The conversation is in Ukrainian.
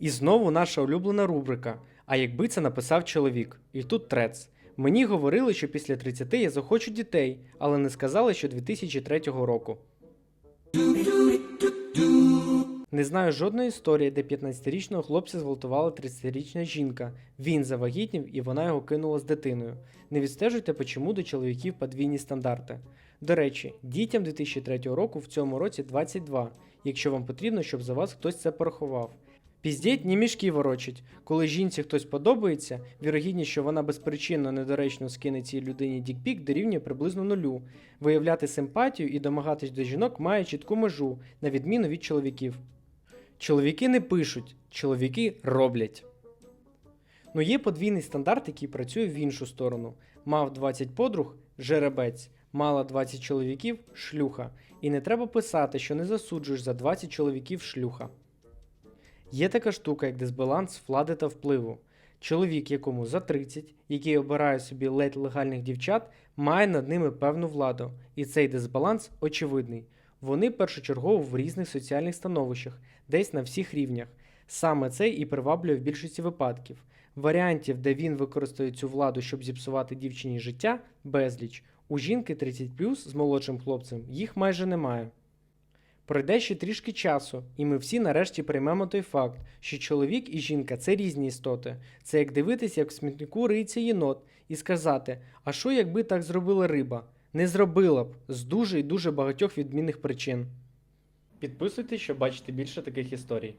І знову наша улюблена рубрика. А якби це написав чоловік? І тут трец. Мені говорили, що після 30 я захочу дітей, але не сказали, що 2003 року. Не знаю жодної історії, де 15-річного хлопця зґвалтувала 30-річна жінка. Він завагітнів і вона його кинула з дитиною. Не відстежуйте, почому до чоловіків подвійні стандарти. До речі, дітям 2003 року в цьому році 22, якщо вам потрібно, щоб за вас хтось це порахував. Піздіть, ні мішки ворочить. Коли жінці хтось подобається, вірогідність, що вона безпричинно недоречно скине цій людині дікпік дорівнює приблизно нулю. Виявляти симпатію і домагатись до жінок має чітку межу, на відміну від чоловіків. Чоловіки не пишуть, чоловіки роблять. Ну є подвійний стандарт, який працює в іншу сторону. Мав 20 подруг жеребець, мала 20 чоловіків шлюха. І не треба писати, що не засуджуєш за 20 чоловіків шлюха. Є така штука, як дисбаланс влади та впливу. Чоловік, якому за 30, який обирає собі ледь легальних дівчат, має над ними певну владу, і цей дисбаланс очевидний. Вони першочергово в різних соціальних становищах, десь на всіх рівнях. Саме це і приваблює в більшості випадків. Варіантів, де він використає цю владу, щоб зіпсувати дівчині життя, безліч. У жінки 30 з молодшим хлопцем їх майже немає. Пройде ще трішки часу, і ми всі нарешті приймемо той факт, що чоловік і жінка це різні істоти. Це як дивитися, як в смітнику риється єнот, і сказати: а що якби так зробила риба? Не зробила б з дуже і дуже багатьох відмінних причин. Підписуйтесь, щоб бачити більше таких історій.